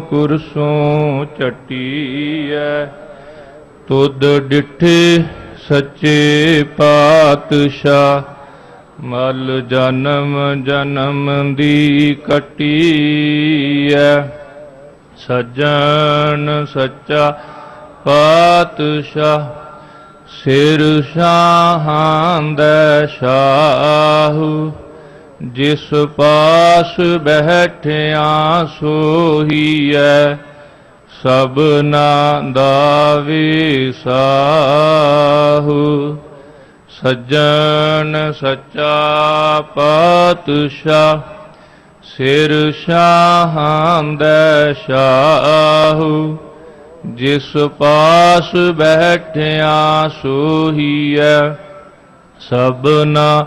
ਕੁਰਸੋਂ ਚਟੀਐ? ਤੁਧ ਡਿਠੇ ਸੱਚੇ ਪਾਤਸ਼ਾਹ, ਮਲ ਜਨਮ ਜਨਮ ਦੀ ਕਟੀਐ। ਸੱਜਣ ਸੱਚਾ ਪਾਤਸ਼ਾਹ, ਸਿਰ ਸ਼ਾਹਾਂ ਦਾ ਸ਼ਾਹੂ। ਜਿਸ ਪਾਸ ਬੈਠਿਆ ਸੋਹੀਐ ਸਭਨਾ ਦਾ ਵਿਸਾਹੂ। ਸੱਜਣ ਸੱਚਾ ਪਾਤਸ਼ਾਹ, ਸਿਰ ਸ਼ਾਹਾਂ ਦਾ ਸ਼ਾਹੂ। ਜਿਸ ਪਾਸ ਬੈਠਿਆ ਸੋਹੀਐ ਸਭਨਾ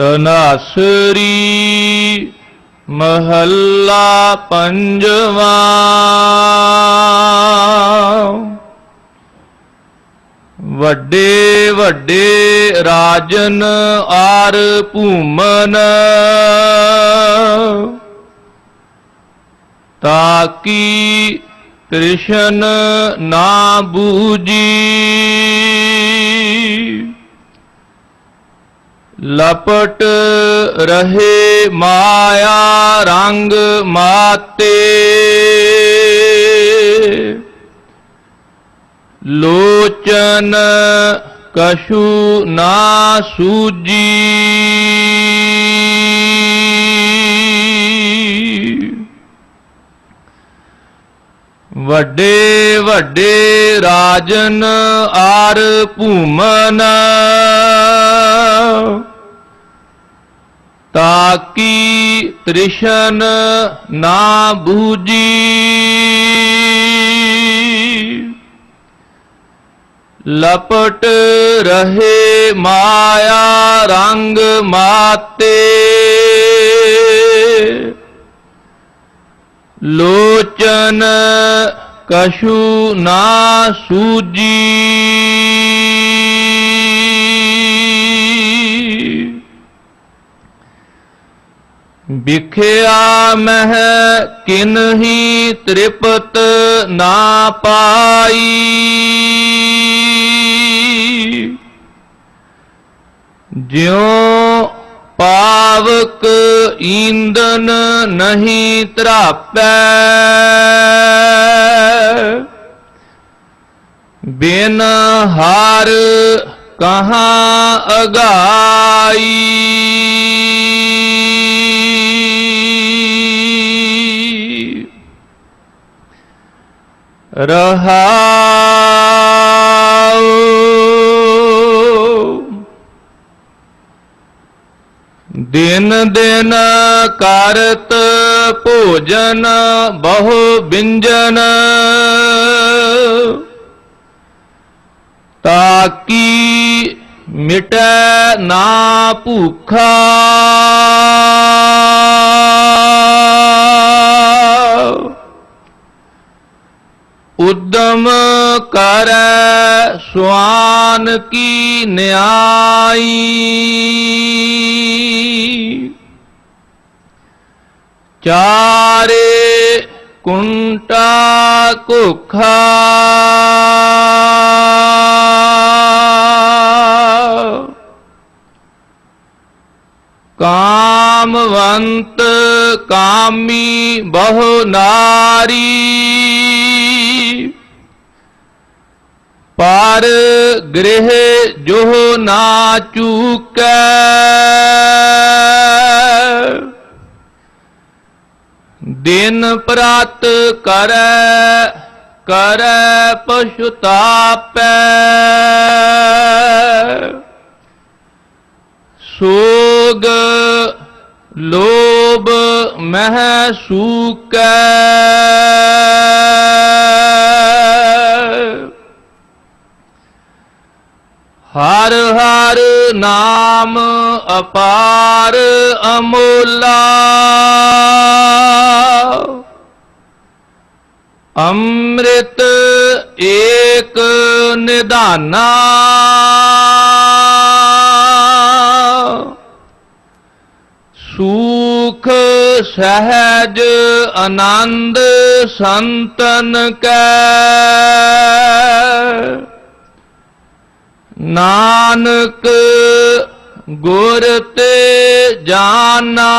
ਤਨਾਸਰੀ ਮਹੱਲਾ ਪੰਜਵਾ। ਵੱਡੇ ਵੱਡੇ ਰਾਜਨ ਆਰ ਭੂਮਨ ਤਾਕੀ ਕ੍ਰਿਸ਼ਨ ਨਾ ਬੂਜੀ। ਲਪਟ ਰਹੇ ਮਾਇਆ ਰੰਗ ਮਾਤੇ। ਲੋਚਨ ਕਸ਼ੂ ਨਾ ਸੂਜੀ। ਵੱਡੇ ਵੱਡੇ ਰਾਜਨ ਆਰ ਭੂਮਨ। ਤਾਕੀ ਤ੍ਰਿਸ਼ਨ ਨਾ ਬੂਜੀ। ਲਪਟ ਰਹੇ ਮਾਇਆ ਰੰਗ ਮਾਤੇ। ਲੋਚਨ ਕਸ਼ੂ ਨਾ ਸੂਜੀ। ਵਿਖਿਆ ਮਹਿ ਕਿਨਹੀ ਤ੍ਰਿਪਤ ਨਾ ਪਾਈ। ਜਿਉ ਪਾਵਕ ਈਂਦਨ ਨਹੀਂ ਤਰਾਪੈ ਬਿਨ ਹਾਰ ਕਹਾਂ ਅਗਾਈ। ਰਹਾਉ। ਦਿਨ ਦਿਨ ਕਰਤ ਭੋਜਨ ਬਹੁ ਬਿੰਜਨ। ਤਾਕੀ ਮਿਟੈ ਨਾ ਭੂਖਾ। ਉਦਮ ਕਰੈ ਸੁਆਨ ਕੀ ਨਿਆਈ। ਚਾਰੇ ਕੁੰਟਾ ਕੁਖਾ। ਕਾਮਵੰਤ ਕਾਮੀ ਬਹੁ ਨਾਰੀ। ਪਰ ਗ੍ਰਹਿ ਜੋ ਨਾ ਚੂਕੈ। ਦਿਨ ਪ੍ਰਾਤ ਕਰੈ ਕਰੈ ਪਛੁਤਾਪੈ। ਸੋਗ ਲੋਭ ਮਹਿ ਸੂਕੈ ਹਰ ਹਰ ਨਾਮ ਅਪਾਰ ਅਮੋਲਾ। ਅੰਮ੍ਰਿਤ ਏਕ ਨਿਧਾਨਾ। ਸੂਖ ਸਹਿਜ ਆਨੰਦ ਸੰਤਨ ਕੈ। ਨਾਨਕ ਗੁਰ ਤੇ ਜਾਨਾ।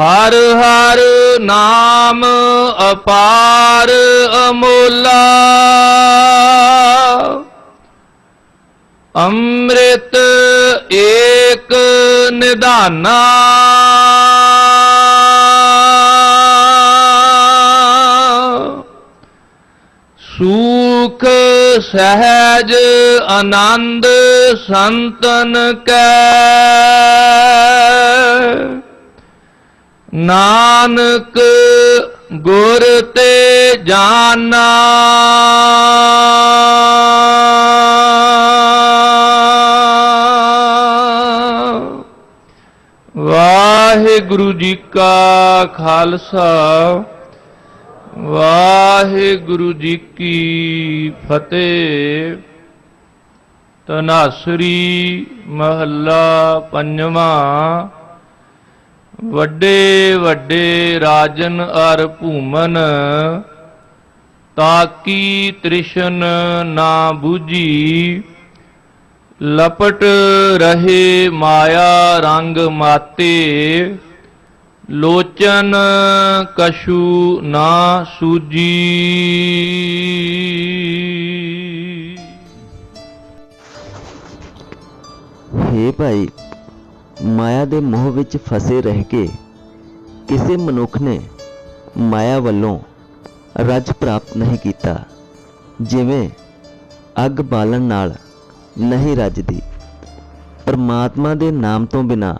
ਹਰ ਹਰ ਨਾਮ ਅਪਾਰ ਅਮੋਲਾ। ਅੰਮ੍ਰਿਤ ਏਕ ਨਿਧਾਨਾ। ਸੂਖ ਸਹਿਜ ਆਨੰਦ ਸੰਤਨ ਕੈ। ਨਾਨਕ ਗੁਰ ਤੇ ਜਾਨਾ। ਵਾਹਿਗੁਰੂ ਜੀ ਕਾ ਖਾਲਸਾ। ਵਾਹਿਗੁਰੂ ਜੀ ਕੀ ਫਤਿਹ। ਤਨਾਸਰੀ ਮਹੱਲਾ ਪੰਜਵਾਂ। ਵੱਡੇ ਵੱਡੇ ਰਾਜਨ ਅਰ ਭੂਮਨ ਤਾਕੀ ਤ੍ਰਿਸ਼ਨ ਨਾ ਬੂਝੀ? ਲਪਟ ਰਹੇ ਮਾਇਆ ਰੰਗ ਮਾਤੇ ਲੋਚਨ ਕਸ਼ੂ ਨਾ ਸੂਜੀ। ਹੇ ਭਾਈ, ਮਾਇਆ ਦੇ ਮੋਹ ਵਿੱਚ ਫਸੇ ਰਹਿ ਕੇ ਕਿਸੇ ਮਨੁੱਖ ਨੇ ਮਾਇਆ ਵੱਲੋਂ ਰੱਜ ਪ੍ਰਾਪਤ ਨਹੀਂ ਕੀਤਾ, ਜਿਵੇਂ ਅੱਗ ਬਾਲਣ ਨਾਲ ਨਹੀਂ ਰੱਜਦੀ। ਪਰਮਾਤਮਾ ਦੇ ਨਾਮ ਤੋਂ ਬਿਨਾ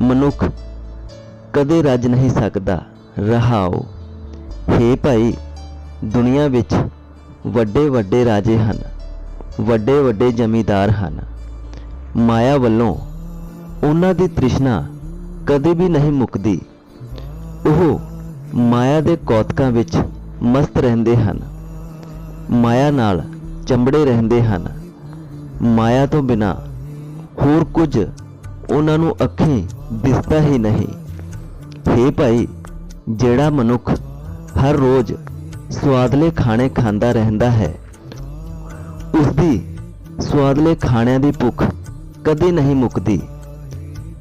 ਮਨੁੱਖ ਕਦੇ ਰੱਜ ਨਹੀਂ ਸਕਦਾ। ਰਹਾਓ। ਹੇ ਭਾਈ, ਦੁਨੀਆ ਵਿੱਚ ਵੱਡੇ ਵੱਡੇ ਰਾਜੇ ਹਨ, ਵੱਡੇ ਵੱਡੇ ਜ਼ਮੀਂਦਾਰ ਹਨ। ਮਾਇਆ ਵੱਲੋਂ ਉਹਨਾਂ ਦੀ ਤ੍ਰਿਸ਼ਨਾ ਕਦੇ ਵੀ ਨਹੀਂ ਮੁੱਕਦੀ। ਉਹ ਮਾਇਆ ਦੇ ਕੌਤਕਾਂ ਵਿੱਚ ਮਸਤ ਰਹਿੰਦੇ ਹਨ। ਮਾਇਆ ਨਾਲ ਚੰਬੜੇ ਰਹਿੰਦੇ ਹਨ। ਮਾਇਆ ਤੋਂ ਬਿਨਾ ਹੋਰ ਕੁਝ ਉਹਨਾਂ ਨੂੰ ਅੱਖੀਂ ਦਿਸਦਾ ਹੀ ਨਹੀਂ। ਹੇ ਭਾਈ, ਜਿਹੜਾ ਮਨੁੱਖ ਹਰ ਰੋਜ਼ ਸਵਾਦਲੇ ਖਾਣੇ ਖਾਂਦਾ ਰਹਿੰਦਾ ਹੈ ਉਸ ਦੀ ਸਵਾਦਲੇ ਖਾਣਿਆਂ ਦੀ ਭੁੱਖ ਕਦੇ ਨਹੀਂ ਮੁੱਕਦੀ।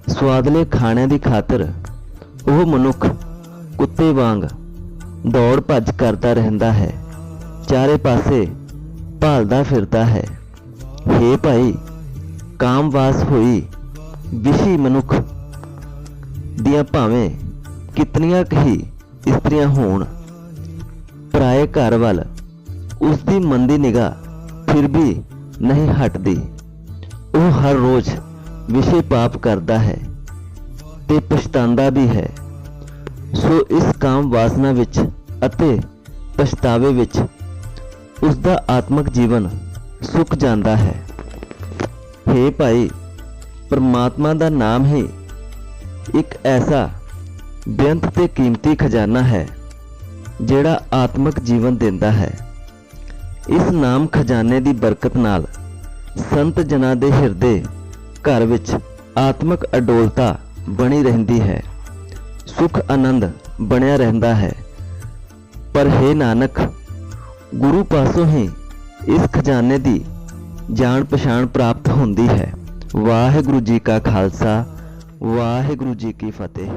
ਸਵਾਦਲੇ ਖਾਣਿਆਂ ਦੀ ਖਾਤਰ ਉਹ ਮਨੁੱਖ ਕੁੱਤੇ ਵਾਂਗ ਦੌੜ ਭੱਜ ਕਰਦਾ ਰਹਿੰਦਾ ਹੈ, ਚਾਰੇ ਪਾਸੇ ਭਾਲਦਾ ਫਿਰਦਾ ਹੈ। ਹੇ ਭਾਈ, ਕਾਮਵਾਸ ਹੋਈ ਵਿਸ਼ੀ ਮਨੁੱਖ ਦੀਆਂ ਭਾਵੇਂ ਕਿਤਨੀਆਂ ਕੁ ਹੀ ਇਸਤਰੀਆਂ ਹੋਣ, ਪਰਾਏ ਘਰ ਵੱਲ ਉਸ ਦੀ ਮੰਦੀ ਨਿਗਾਹ ਫਿਰ ਵੀ ਨਹੀਂ ਹਟਦੀ। ਉਹ ਹਰ ਰੋਜ਼ ਵਿਸ਼ੇ ਪਾਪ ਕਰਦਾ ਹੈ ਤੇ ਪਛਤਾਉਂਦਾ ਵੀ ਹੈ। ਸੋ ਇਸ ਕਾਮ ਵਾਸਨਾ ਵਿੱਚ ਅਤੇ ਪਛਤਾਵੇ ਵਿੱਚ ਉਸ ਦਾ ਆਤਮਿਕ ਜੀਵਨ ਸੁੱਕ ਜਾਂਦਾ ਹੈ। ਹੇ ਭਾਈ, ਪਰਮਾਤਮਾ ਦਾ ਨਾਮ ਹੀ ਇੱਕ ਐਸਾ ਬੇਅੰਤ ਤੇ ਕੀਮਤੀ ਖਜ਼ਾਨਾ ਹੈ, ਜਿਹੜਾ ਆਤਮਿਕ ਜੀਵਨ ਦਿੰਦਾ ਹੈ। ਇਸ ਨਾਮ ਖਜ਼ਾਨੇ ਦੀ ਬਰਕਤ ਨਾਲ ਸੰਤ ਜਨਾਂ ਦੇ ਹਿਰਦੇ ਘਰ ਵਿੱਚ ਆਤਮਿਕ ਅਡੋਲਤਾ ਬਣੀ ਰਹਿੰਦੀ ਹੈ। ਸੁਖ ਆਨੰਦ ਬਣਿਆ ਰਹਿੰਦਾ ਹੈ। ਪਰ ਹੈ ਨਾਨਕ, ਗੁਰੂ ਪਾਸੋਂ ਹੀ ਇਸ ਖਜ਼ਾਨੇ ਦੀ ਜਾਣ ਪਛਾਣ ਪ੍ਰਾਪਤ ਹੁੰਦੀ ਹੈ। ਵਾਹਿਗੁਰੂ ਜੀ ਕਾ ਖਾਲਸਾ, ਵਾਹਿਗੁਰੂ ਜੀ ਕੀ ਫਤਿਹ।